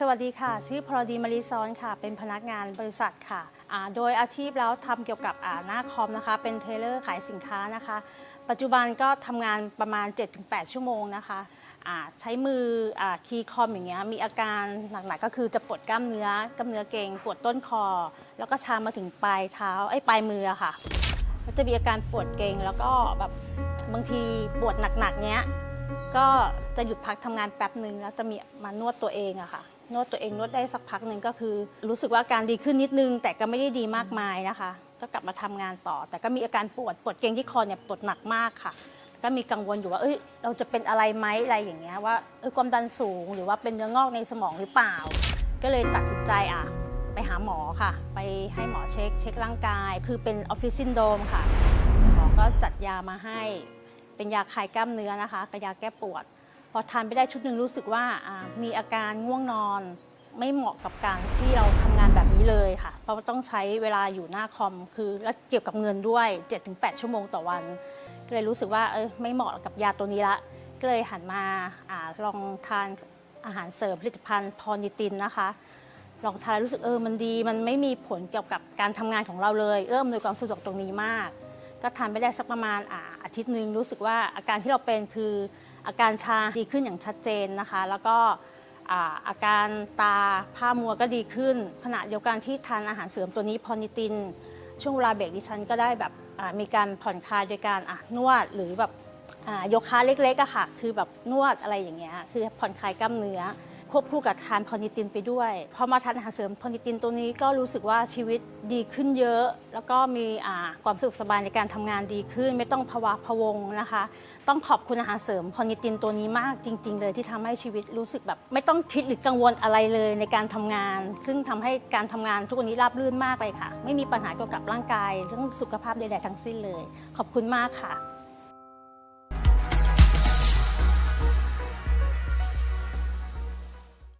สวัสดีค่ะ ชื่อพรดีมาริซอนค่ะ เป็นพนักงานบริษัทค่ะ โดยอาชีพแล้วทำเกี่ยวกับหน้าคอมนะคะ เป็นเทเลอร์ขายสินค้านะคะ ปัจจุบันก็ทำงานประมาณ 7-8 ชั่วโมงนะคะใช้มืออคีย์คอมอย่างเงี้ยมีอาการหนักๆก็คือจะปวดกล้ามเนื้อกล้ามเนื้อเกร็งปวดต้นคอ แล้วก็ชามาถึงปลายเท้าไอ้ปลายมือะค่ะก็จะมีอาการปวดเกร็งแล้วก็แบบบางทีปวดหนักๆเนี้ยก็จะหยุดพักทำงานแป๊บหนึ่งแล้วจะมีมานวดตัวเองอะค่ะ นวดตัวเองนวดได้สักพักหนึ่งก็คือ รู้สึกว่าการดีขึ้นนิดนึง แต่ก็ไม่ได้ดีมากมายนะคะ ก็กลับมาทำงานต่อ แต่ก็มีอาการปวดปวดเกร็งที่คอเนี่ยปวดหนักมากค่ะ ก็มีกังวลอยู่ว่าเอ้ยเราจะเป็นอะไรไหมอะไรอย่างเงี้ยว่าเอยความดันสูงหรือว่าเป็นเนื้องอกในสมองหรือเปล่า ก็เลยตัดสินใจอะไปหาหมอค่ะ ไปให้หมอเช็คเช็คร่างกาย คือเป็นออฟฟิศซินโดมค่ะหมอก็จัดยามาให้ เป็นยาคลายกล้ามเนื้อนะคะกับยาแก้ปวด อทานไปได้ชุดหนึ่งรู้สึกว่ามีอาการง่วงนอน ไม่เหมาะกับการที่เราทำงานแบบนี้เลยค่ะ เพราะต้องใช้เวลาอยู่หน้าคอมคือแล้วเกี่ยวกับเงินด้วย 7-8 ชั่วโมงต่อวัน ก็เลยรู้สึกว่าเออไม่เหมาะกับยาตัวนี้ละก็เลยหันมาอาลองทานอาหารเสริมผลิตภัณฑ์พอนิตินนะคะ ลองทานแล้วรู้สึกเออมันดี มันไม่มีผลเกี่ยวกับการทำงานของเราเลยเริ่มโดยความสะดวกตรงนี้มาก ก็ทานไปได้สักประมาณอาอาทิตย์หนึ่งรู้สึกว่าอาการที่เราเป็นคือ อาการชาดีขึ้นอย่างชัดเจนนะคะ แล้วก็อาการตาผ้ามัวก็ดีขึ้น ขณะเดียวกันที่ทานอาหารเสริมตัวนี้พอนิติน ช่วงเวลาเบรกดิฉันก็ได้แบบมีการผ่อนคลายโดยการนวดหรือแบบโยคะเล็กๆอะค่ะ คือแบบนวดอะไรอย่างเงี้ย คือผ่อนคลายกล้ามเนื้อ ควบคู่กับทานพอนิตินไปด้วยพอมาทานอาหารเสริมพอนิตินตัวนี้ก็รู้สึกว่าชีวิตดีขึ้นเยอะ แล้วก็มีความสุขสบายในการทำงานดีขึ้น ไม่ต้องภาวะพะวงนะคะ ต้องขอบคุณอาหารเสริมพอนิตินตัวนี้มากจริง ๆ เลยที่ทำให้ชีวิตรู้สึกแบบ ไม่ต้องคิดหรือกังวลอะไรเลยในการทำงาน ซึ่งทำให้การทำงานทุกวันนี้ราบรื่นมากเลยค่ะ ไม่มีปัญหาเกี่ยวกับร่างกายเรื่องสุขภาพใดๆทั้งสิ้นเลย ขอบคุณมากค่ะ